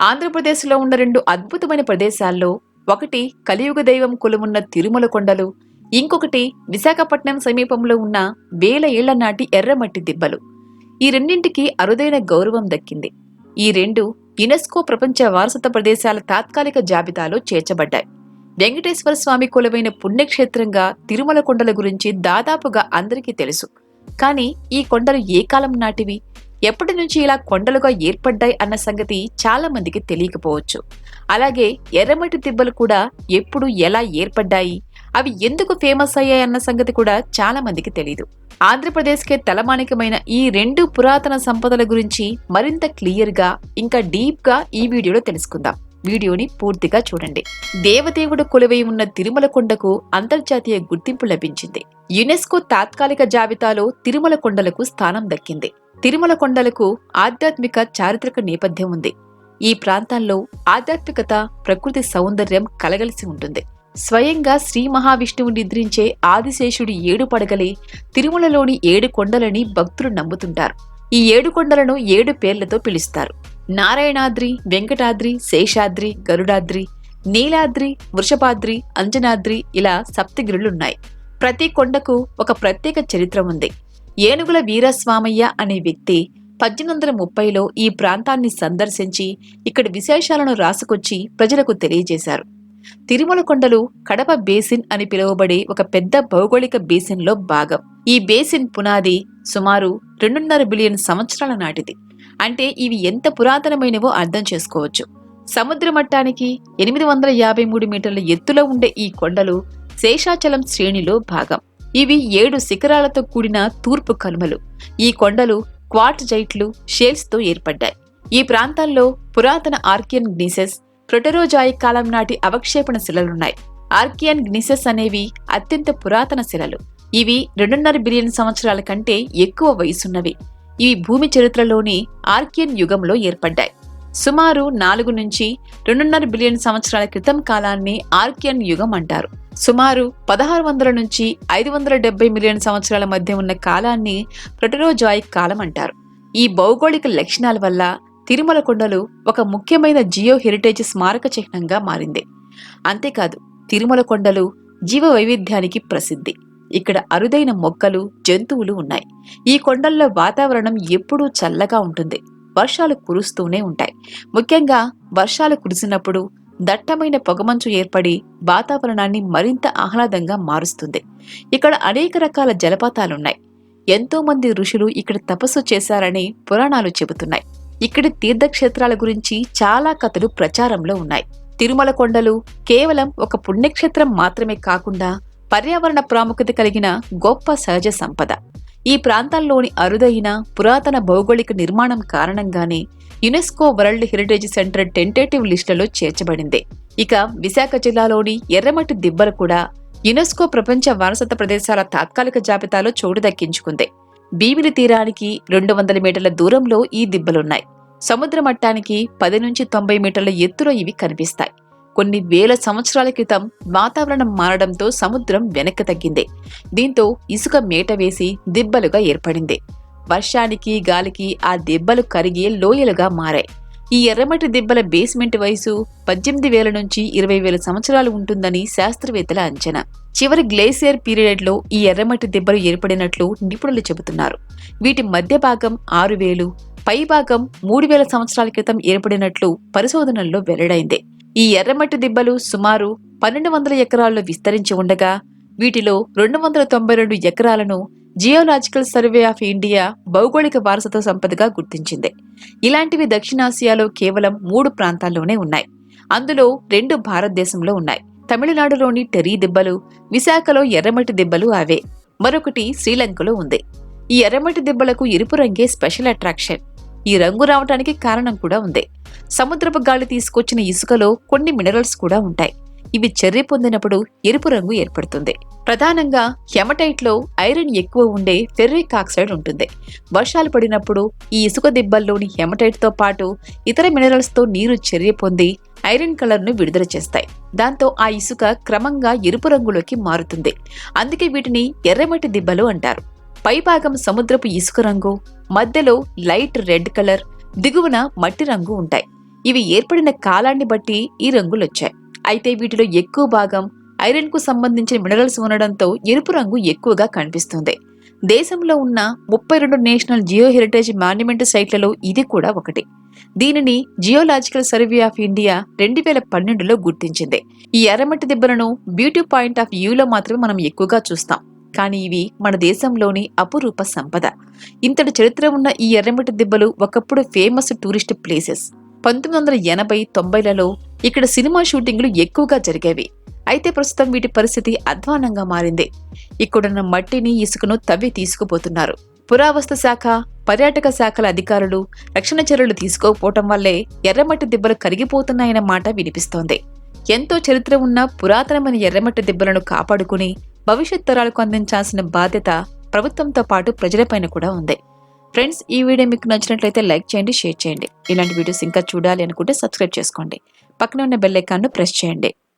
ఆంధ్రప్రదేశ్లో ఉన్న రెండు అద్భుతమైన ప్రదేశాల్లో ఒకటి కలియుగ దైవం కొలువున్న తిరుమల కొండలు ఇంకొకటి విశాఖపట్నం సమీపంలో ఉన్న వేల ఏళ్ళ నాటి ఎర్రమట్టి దిబ్బలు. ఈ రెండింటికి అరుదైన గౌరవం దక్కింది. ఈ రెండు యునెస్కో ప్రపంచ వారసత్వ ప్రదేశాల తాత్కాలిక జాబితాలో చేర్చబడ్డాయి. వెంకటేశ్వర స్వామి కొలువైన పుణ్యక్షేత్రంగా తిరుమల కొండల గురించి దాదాపుగా అందరికీ తెలుసు. కానీ ఈ కొండలు ఏ కాలం నాటివి? ఎప్పటి నుంచి ఇలా కొండలుగా ఏర్పడ్డాయి అన్న సంగతి చాలా మందికి తెలియకపోవచ్చు. అలాగే ఎర్రమట్టి దిబ్బలు కూడా ఎప్పుడు ఎలా ఏర్పడ్డాయి అవి ఎందుకు ఫేమస్ అయ్యాయి అన్న సంగతి కూడా చాలా మందికి తెలియదు ఆంధ్రప్రదేశ్కే తలమానికమైన ఈ రెండు పురాతన సంపదల గురించి మరింత క్లియర్గా ఇంకా డీప్గా ఈ వీడియోలో తెలుసుకుందాం. వీడియోని పూర్తిగా చూడండి. దేవదేవుడు కొలువై ఉన్న తిరుమల కొండకు అంతర్జాతీయ గుర్తింపు లభించింది. యునెస్కో తాత్కాలిక జాబితాలో తిరుమల కొండలకు స్థానం దక్కింది. తిరుమల కొండలకు ఆధ్యాత్మిక చారిత్రక నేపథ్యం ఉంది. ఈ ప్రాంతంలో ఆధ్యాత్మికత ప్రకృతి సౌందర్యం కలగలిసి ఉంటుంది. స్వయంగా శ్రీ మహావిష్ణువు నిద్రించే ఆదిశేషుడి ఏడు పడగలే తిరుమలలోని ఏడు కొండలని భక్తులు నమ్ముతుంటారు. ఈ ఏడు కొండలను ఏడు పేర్లతో పిలుస్తారు. నారాయణాద్రి వెంకటాద్రి శేషాద్రి గరుడాద్రి నీలాద్రి వృషభాద్రి అంజనాద్రి ఇలా సప్తగిరులున్నాయి. ప్రతి కొండకు ఒక ప్రత్యేక చరిత్ర ఉంది. ఏనుగుల వీరస్వామయ్య అనే వ్యక్తి పద్దెనిమిది వందల ముప్పైలో ఈ ప్రాంతాన్ని సందర్శించి ఇక్కడి విశేషాలను రాసుకొచ్చి ప్రజలకు తెలియజేశారు. తిరుమల కొండలు కడప బేసిన్ అని పిలువబడే ఒక పెద్ద భౌగోళిక బేసిన్లో భాగం. ఈ బేసిన్ పునాది సుమారు రెండున్నర బిలియన్ సంవత్సరాల నాటిది. అంటే ఇవి ఎంత పురాతనమైనవో అర్థం చేసుకోవచ్చు. సముద్ర మట్టానికి ఎనిమిది వందల యాభై మూడు మీటర్ల ఎత్తులో ఉండే ఈ కొండలు శేషాచలం శ్రేణిలో భాగం. ఇవి ఏడు శిఖరాలతో కూడిన తూర్పు కనుమలు. ఈ కొండలు క్వాట్ జైట్లు షేల్స్తో ఏర్పడ్డాయి. ఈ ప్రాంతాల్లో పురాతన ఆర్కియన్ గ్నీసెస్ ప్రొటెరోజాయి కాలం నాటి అవక్షేపణ శిలలున్నాయి. ఆర్కియన్ గ్నిసెస్ అనేవి అత్యంత పురాతన శిలలు. ఇవి రెండున్నర బిలియన్ సంవత్సరాల కంటే ఎక్కువ వయసున్నవి. ఇవి భూమి చరిత్రలోని ఆర్కియన్ యుగంలో ఏర్పడ్డాయి. సుమారు నాలుగు నుంచి రెండున్నర బిలియన్ సంవత్సరాల క్రితం కాలాన్ని ఆర్కియన్ యుగం అంటారు. సుమారు పదహారు వందల నుంచి ఐదు వందల డెబ్బై మిలియన్ సంవత్సరాల మధ్య ఉన్న కాలాన్ని ప్రొటెరోజాయిక్ కాలం అంటారు. ఈ భౌగోళిక లక్షణాల వల్ల తిరుమల కొండలు ఒక ముఖ్యమైన జియో హెరిటేజ్ స్మారక చిహ్నంగా మారింది. అంతేకాదు తిరుమల కొండలు జీవ వైవిధ్యానికి ప్రసిద్ధి. ఇక్కడ అరుదైన మొక్కలు జంతువులు ఉన్నాయి. ఈ కొండల్లో వాతావరణం ఎప్పుడూ చల్లగా ఉంటుంది. వర్షాలు కురుస్తూనే ఉంటాయి. ముఖ్యంగా వర్షాలు కురిసినప్పుడు దట్టమైన పొగమంచు ఏర్పడి వాతావరణాన్ని మరింత ఆహ్లాదంగా మారుస్తుంది. ఇక్కడ అనేక రకాల జలపాతాలున్నాయి. ఎంతో మంది ఋషులు ఇక్కడ తపస్సు చేశారని పురాణాలు చెబుతున్నాయి. ఇక్కడి తీర్థక్షేత్రాల గురించి చాలా కథలు ప్రచారంలో ఉన్నాయి. తిరుమల కొండలు కేవలం ఒక పుణ్యక్షేత్రం మాత్రమే కాకుండా పర్యావరణ ప్రాముఖ్యత కలిగిన గొప్ప సహజ సంపద. ఈ ప్రాంతాల్లోని అరుదైన పురాతన భౌగోళిక నిర్మాణం కారణంగానే UNESCO world heritage centre tentative లిస్టులో చేర్చబడింది. ఇక విశాఖ జిల్లాలోని ఎర్రమట్టి దిబ్బలు కూడా యునెస్కో ప్రపంచ వారసత్వ ప్రదేశాల తాత్కాలిక జాబితాలో చోటు దక్కించుకుంది. భీమిలి తీరానికి రెండు వందల మీటర్ల దూరంలో ఈ దిబ్బలున్నాయి. సముద్ర మట్టానికి పది నుంచి తొంభై మీటర్ల ఎత్తులో ఇవి కనిపిస్తాయి. కొన్ని వేల సంవత్సరాల క్రితం వాతావరణం మారడంతో సముద్రం వెనక్కి తగ్గింది. దీంతో ఇసుక మేట వేసి దిబ్బలుగా ఏర్పడింది. వర్షానికి గాలికి ఆ దిబ్బలు కరిగి లోయలుగా మారాయి. ఈ ఎర్రమట్టి దిబ్బల బేస్మెంట్ వయసు పద్దెనిమిది వేల నుంచి ఇరవై వేల సంవత్సరాలు ఉంటుందని శాస్త్రవేత్తల అంచనా. చివరి గ్లేసియర్ పీరియడ్లో ఈ ఎర్రమట్టి దిబ్బలు ఏర్పడినట్లు నిపుణులు చెబుతున్నారు. వీటి మధ్య భాగం ఆరు వేలు పై భాగం మూడు వేల సంవత్సరాల క్రితం ఏర్పడినట్లు పరిశోధనల్లో వెల్లడైంది. ఈ ఎర్రమట్టి దిబ్బలు సుమారు పన్నెండు వందల ఎకరాల్లో విస్తరించి ఉండగా వీటిలో రెండు వందల తొంభై రెండు ఎకరాలను జియోలాజికల్ సర్వే ఆఫ్ ఇండియా భౌగోళిక వారసత్వ సంపదగా గుర్తించింది. ఇలాంటివి దక్షిణాసియాలో కేవలం మూడు ప్రాంతాల్లోనే ఉన్నాయి. అందులో రెండు భారతదేశంలో ఉన్నాయి. తమిళనాడులోని టెరీ దిబ్బలు విశాఖలో ఎర్రమట్టి దిబ్బలు అవే. మరొకటి శ్రీలంకలో ఉంది. ఈ ఎర్రమట్టి దిబ్బలకు ఎరుపు రంగే స్పెషల్ అట్రాక్షన్. ఈ రంగు రావటానికి కారణం కూడా ఉంది. సముద్రపు గాలి తీసుకొచ్చిన ఇసుకలో కొన్ని మినరల్స్ కూడా ఉంటాయి. ఇవి చెర్రి పొందినప్పుడు ఎరుపు రంగు ఏర్పడుతుంది. ప్రధానంగా హెమటైట్లో ఐరన్ ఎక్కువ ఉండే ఫెర్రిక్ ఆక్సైడ్ ఉంటుంది. వర్షాలు పడినప్పుడు ఈ ఇసుక దిబ్బల్లోని హెమటైట్తో పాటు ఇతర మినరల్స్తో నీరు చర్య పొంది ఐరన్ కలర్ను విడుదల చేస్తాయి. దాంతో ఆ ఇసుక క్రమంగా ఎరుపు రంగులోకి మారుతుంది. అందుకే వీటిని ఎర్రమట్టి దిబ్బలు అంటారు. పైభాగం సముద్రపు ఇసుక రంగు మధ్యలో లైట్ రెడ్ కలర్ దిగువన మట్టి రంగు ఉంటాయి. ఇవి ఏర్పడిన కాలాన్ని బట్టి ఈ రంగులు వచ్చాయి అయితే వీటిలో ఎక్కువ భాగం ఐరన్కు సంబంధించిన మినరల్స్ ఉండడంతో ఎరుపు రంగు ఎక్కువగా కనిపిస్తుంది. దేశంలో ఉన్న ముప్పై రెండు నేషనల్ జియో హెరిటేజ్ మాన్యుమెంట్ సైట్లలో ఇది కూడా ఒకటి. దీనిని జియోలాజికల్ సర్వే ఆఫ్ ఇండియా రెండు వేల పన్నెండులో గుర్తించింది. ఈ ఎర్రమట్టి దిబ్బలను బ్యూటీ పాయింట్ ఆఫ్ వ్యూలో మాత్రమే మనం ఎక్కువగా చూస్తాం. కానీ ఇవి మన దేశంలోని అపురూప సంపద. ఇంతటి చరిత్ర ఉన్న ఈ ఎర్రమట్టి దిబ్బలు ఒకప్పుడు ఫేమస్ టూరిస్ట్ ప్లేసెస్. పంతొమ్మిది వందల ఎనభై తొంభైలలో ఇక్కడ సినిమా షూటింగ్లు ఎక్కువగా జరిగేవి. అయితే ప్రస్తుతం వీటి పరిస్థితి అధ్వానంగా మారింది. ఇక్కడున్న మట్టిని ఇసుకను తవ్వి తీసుకుపోతున్నారు. పురావస్తు శాఖ పర్యాటక శాఖల అధికారులు రక్షణ చర్యలు తీసుకోకపోవటం వల్లే ఎర్రమట్టి దిబ్బలు కరిగిపోతున్నాయన్న మాట వినిపిస్తోంది. ఎంతో చరిత్ర ఉన్న పురాతనమైన ఎర్రమట్టి దిబ్బలను కాపాడుకుని భవిష్యత్ తరాలకు అందించాల్సిన బాధ్యత ప్రభుత్వంతో పాటు ప్రజలపైన కూడా ఉంది. ఫ్రెండ్స్ ఈ వీడియో మీకు నచ్చినట్లయితే లైక్ చేయండి షేర్ చేయండి. ఇలాంటి వీడియోస్ ఇంకా చూడాలి అనుకుంటే సబ్స్క్రైబ్ చేసుకోండి. పక్కన ఉన్న బెల్ ఐకాన్ను ప్రెస్ చేయండి.